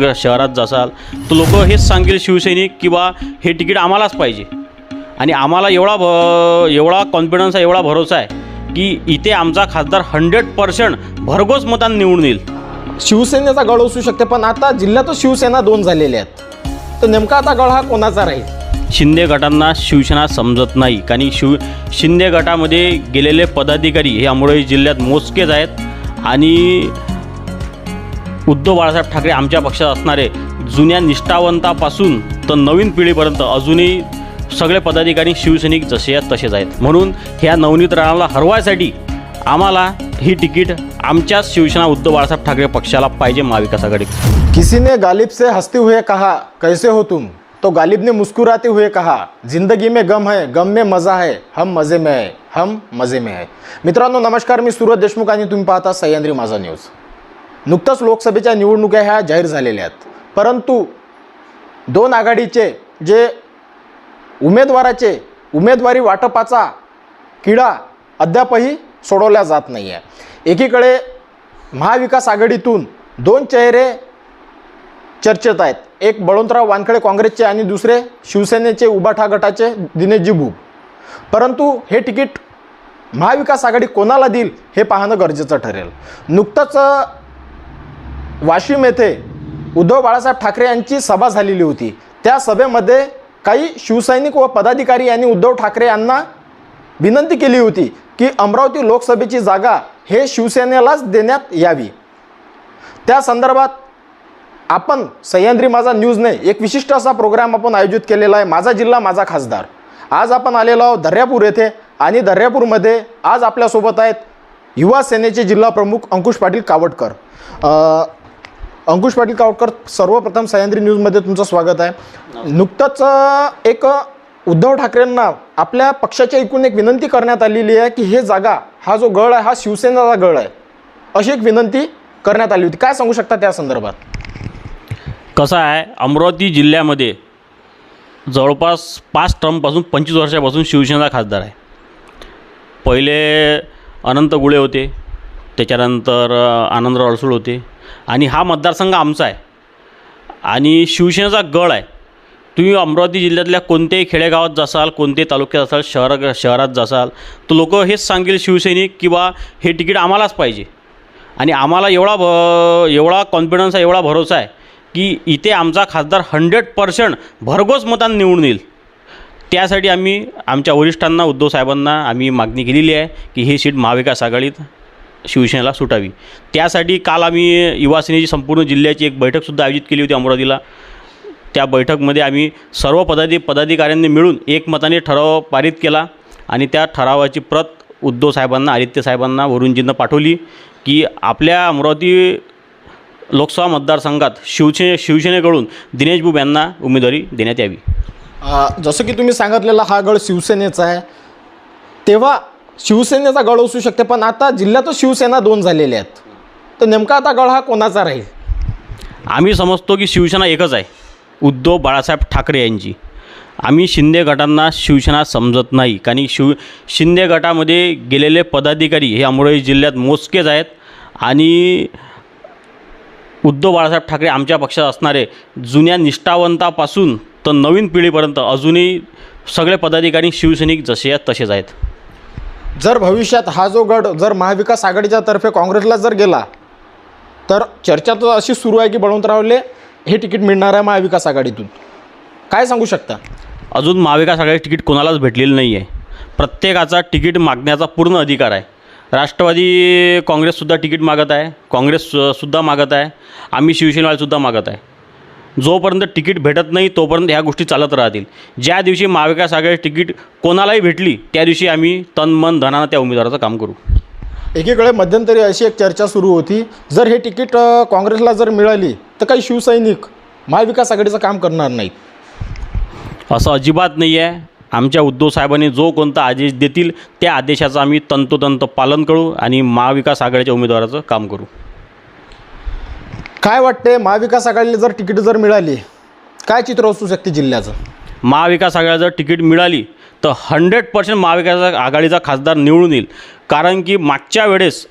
शहर शहरात जासाल तर लोक हेच सांगेल शिवसैनिक किंवा हे तिकीट आम्हालाच पाहिजे. आणि आम्हाला एवढा भ एवढा कॉन्फिडन्स आहे एवढा भरोसा आहे की इथे आमचा खासदार हंड्रेड पर्सेंट भरघोस मतान निवडून येईल. शिवसेनेचा गळ असू शकते पण आता जिल्ह्यातच शिवसेना दोन झालेल्या आहेत. तर नेमका आता गळ हा कोणाचा राहील? शिंदे गटांना शिवसेना समजत नाही कारण शिव शिंदे गटामध्ये गेलेले पदाधिकारी हे अमरावती जिल्ह्यात मोजकेच आहेत. आणि उद्धव बाळासाहेब ठाकरे आमच्या पक्षात असणारे जुन्या निष्ठावंतापासून तर नवीन पिढीपर्यंत अजूनही सगळे पदाधिकारी शिवसैनिक जसे आहेत तसेच आहेत. म्हणून ह्या नवनीत राणाला हरवायसाठी आम्हाला ही तिकीट आमच्याच शिवसेना उद्धव बाळासाहेब ठाकरे पक्षाला पाहिजे महाविकास आघाडी गालिबसे हस्ते गालिब से हुए कहा कैसे हो तुम? तो गालिब ने मुस्कुराते हुए कहा जिंदगी में गम है गम में मजा है हम मजे में है हम मजे में है। मित्रांनो नमस्कार मी सूरज देशमुख आणि तुम्ही पाहता सह्याद्री माझा न्यूज नुकतंच लोकसभेच्या निवडणुका ह्या जाहीर झालेल्या आहेत. परंतु दोन आघाडीचे जे उमेदवाराचे उमेदवारी वाटपाचा किडा अद्यापही सोडवला जात नाही आहे एकीकडे महाविकास आघाडीतून दोन चेहरे चर्चेत आहेत. एक बळवंतराव वानखडे काँग्रेसचे आणि दुसरे शिवसेनेचे उबाठा गटाचे दिनेश जिबू. परंतु हे तिकीट महाविकास आघाडी कोणाला देईल हे पाहणं गरजेचं ठरेल. नुकतंच वाशिम येथे उद्धव बाळासाहेब ठाकरे यांची सभा झालेली होती. त्या सभेमध्ये काही शिवसैनिक व पदाधिकारी यांनी उद्धव ठाकरे यांना विनंती केली होती की अमरावती लोकसभेची जागा हे शिवसेनेलाच देण्यात यावी. त्या संदर्भात आपण सह्याद्री माझा न्यूजने एक विशिष्ट असा प्रोग्राम आपण आयोजित केलेला आहे. माझा जिल्हा माझा खासदार. आज आपण आलेलो आहोत दर्यापूर येथे आणि दर्यापूरमध्ये आज आपल्यासोबत आहेत युवा सेनेचे जिल्हा प्रमुख अंकुश पाटील कावडकर. अंकुश पाटील कावकर सर्वप्रथम सह्याद्री न्यूजमध्ये तुमचं स्वागत आहे. नुकतंच एक उद्धव ठाकरेंना आपल्या पक्षाच्या एकूण एक विनंती करण्यात आलेली आहे की हे जागा हा जो गळ आहे हा शिवसेनेचा गळ आहे अशी एक विनंती करण्यात आली होती. काय सांगू शकता त्या संदर्भात? कसं आहे अमरावती जिल्ह्यामध्ये जवळपास पाच टर्मपासून पंचवीस वर्षापासून शिवसेना खासदार आहे. पहिले अनंत गुळे होते त्याच्यानंतर आनंदराव अडसूळ होते आणि हा मतदारसंघ आमचा आहे. आणि शिवसेनेचा गळ आहे. तुम्ही अमरावती जिल्ह्यातल्या कोणत्याही खेडेगावात जासाल कोणत्याही तालुक्यात असाल शहरा शहरात जासाल तर लोक हेच सांगेल शिवसैनिक किंवा हे तिकीट आम्हालाच पाहिजे. आणि आम्हाला एवढा भ एवढा कॉन्फिडन्स आहे एवढा भरोसा आहे की इथे आमचा खासदार हंड्रेड पर्सेंट भरघोस मतान निवडून येईल. त्यासाठी आम्ही आमच्या वरिष्ठांना उद्धव साहेबांना आम्ही मागणी केलेली आहे की ही सीट महाविकास आघाडीत शिवसेनेला सुटावी. त्यासाठी काल आम्ही युवासेनेची संपूर्ण जिल्ह्याची एक बैठकसुद्धा आयोजित केली होती अमरावतीला. त्या बैठकमध्ये आम्ही सर्व पदाधी पदाधिकाऱ्यांनी मिळून एकमताने ठराव पारित केला आणि त्या ठरावाची प्रत उद्धव साहेबांना आदित्य साहेबांना वरुणजींना पाठवली की आपल्या अमरावती लोकसभा मतदारसंघात शिवसेने शिवसेनेकडून दिनेश बुब यांना उमेदवारी देण्यात यावी. जसं की तुम्ही सांगितलेला हा गड शिवसेनेचा आहे. तेव्हा शिवसेनेचा गळ असू शकते पण आता जिल्ह्यातच शिवसेना दोन झालेल्या आहेत. तर नेमका आता गळ हा कोणाचा राहील? आम्ही समजतो की शिवसेना एकच आहे उद्धव बाळासाहेब ठाकरे यांची. आम्ही शिंदे गटांना शिवसेना समजत नाही कारण शिव शिंदे गटामध्ये गेलेले पदाधिकारी हे अमरावती जिल्ह्यात मोजकेच आहेत आणि उद्धव बाळासाहेब ठाकरे आमच्या पक्षात असणारे जुन्या निष्ठावंतापासून तर नवीन पिढीपर्यंत अजूनही सगळे पदाधिकारी शिवसैनिक जसे आहेत तसेच आहेत. जर भविष्यात हा जो गड जर महाविकास आघाडीच्या तर्फे काँग्रेसला जर गेला तर चर्चा तर अशी सुरू आहे की बळवंतरावले हे तिकीट मिळणार आहे महाविकास आघाडीतून. काय सांगू शकता? अजून महाविकास आघाडी तिकीट कोणालाच भेटलेलं नाही आहे प्रत्येकाचा तिकीट मागण्याचा पूर्ण अधिकार आहे. राष्ट्रवादी काँग्रेससुद्धा तिकीट मागत आहे. काँग्रेस सुद्धा मागत आहे. आम्ही शिवसेनेवालेसुद्धा मागत आहे. जोपर्यंत तिकीट भेटत नाही तोपर्यंत ह्या गोष्टी चालत राहतील. ज्या दिवशी महाविकास आघाडी तिकीट कोणालाही भेटली त्या दिवशी आम्ही तन मन धनानं त्या उमेदवाराचं काम करू. एकीकडे मध्यंतरी अशी एक चर्चा सुरू होती जर हे तिकीट काँग्रेसला जर मिळाली तर काही शिवसैनिक महाविकास आघाडीचं काम करणार नाहीत. असं अजिबात नाही आहे आमच्या उद्धव साहेबांनी जो कोणता आदेश देतील त्या आदेशाचं आम्ही तंतोतंत पालन करू आणि महाविकास आघाडीच्या उमेदवाराचं काम करू. काय वाटते महाविकास आघाडीला जर तिकीट जर मिळाली काय चित्र असू शकते जिल्ह्याचं? महाविकास आघाडीला जर तिकीट मिळाली तर हंड्रेड पर्सेंट महाविकास आघाडीचा खासदार निवडून येईल. कारण की मागच्या वेळेस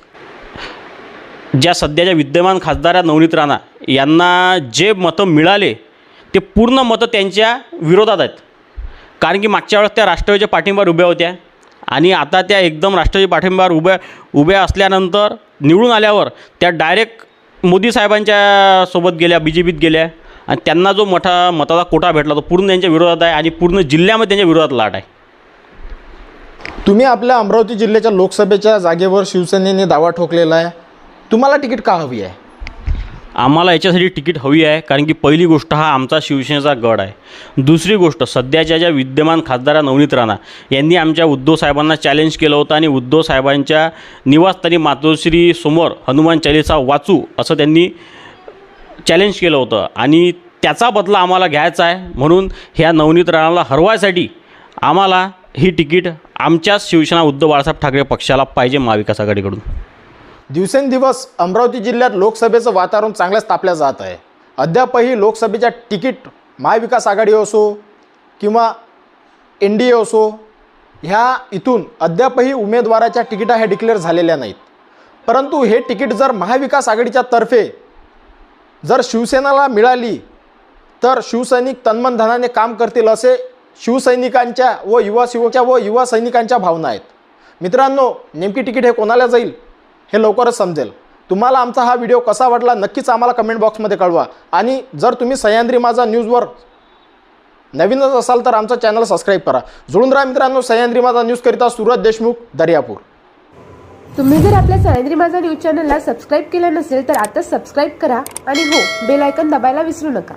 ज्या सध्याच्या विद्यमान खासदार आहेत नवनीत राणा यांना जे मतं मिळाले ते पूर्ण मतं त्यांच्या विरोधात आहेत. कारण की मागच्या वेळेस त्या राष्ट्रवादीच्या पाठिंबावर उभ्या होत्या आणि आता त्या एकदम राष्ट्रवादी पाठिंबावर उभ्या उभ्या असल्यानंतर निवडून आल्यावर त्या डायरेक्ट मोदी साहेबांच्या सोबत गेल्या बी जे पीत गेल्या आणि त्यांना जो मोठा मताचा कोटा भेटला तो पूर्ण त्यांच्या विरोधात आहे आणि पूर्ण जिल्ह्यामध्ये त्यांच्या विरोधात लाट आहे. तुम्ही आपल्या अमरावती जिल्ह्याच्या लोकसभेच्या जागेवर शिवसेनेने दावा ठोकलेला आहे. तुम्हाला तिकीट का हवी आहे? आम्हाला याच्यासाठी तिकीट हवी आहे कारण की पहिली गोष्ट हा आमचा शिवसेनेचा गड आहे. दुसरी गोष्ट सध्याच्या ज्या विद्यमान खासदारा नवनीत राणा यांनी आमच्या उद्धव साहेबांना चॅलेंज केलं होतं आणि उद्धव साहेबांच्या निवासस्थानी मातोश्री समोर हनुमान चालिसा वाचू असं त्यांनी चॅलेंज केलं होतं. आणि त्याचा बदला आम्हाला घ्यायचा आहे. म्हणून ह्या नवनीत राणाला हरवायसाठी आम्हाला ही तिकीट आमच्याच शिवसेना उद्धव बाळासाहेब ठाकरे पक्षाला पाहिजे महाविकास आघाडीकडून. दिवसेंदिवस अमरावती जिल्ह्यात लोकसभेचं वातावरण चांगलंच तापलं जात आहे. अद्यापही लोकसभेच्या तिकीट महाविकास आघाडी असो किंवा एन डी ए असो ह्या इथून अद्यापही उमेदवाराच्या तिकिटा ह्या डिक्लेअर झालेल्या नाहीत. परंतु हे तिकीट जर महाविकास आघाडीच्या तर्फे जर शिवसेनाला मिळाली तर शिवसैनिक तन्मनधनाने काम करतील असे शिवसैनिकांच्या व युवा शिवच्या व युवा सैनिकांच्या भावना आहेत. मित्रांनो नेमकी तिकीट हे कोणाला जाईल? हे लवकरच समजेल. तुम्हाला आमचा हा व्हिडिओ कसा वाटला नक्कीच आम्हाला कमेंट बॉक्समध्ये कळवा. आणि जर तुम्ही सह्याद्री माझा न्यूजवर नवीनच असाल तर आमचा चॅनल सबस्क्राईब करा. जुळून राहा मित्रांनो सह्याद्री माझा न्यूजकरिता सुरत देशमुख दर्यापूर. तुम्ही जर आपल्या सह्याद्री माझा न्यूज चॅनलला सबस्क्राईब केलं नसेल तर आता सबस्क्राईब करा आणि हो बेल आयकॉन दाबायला विसरू नका.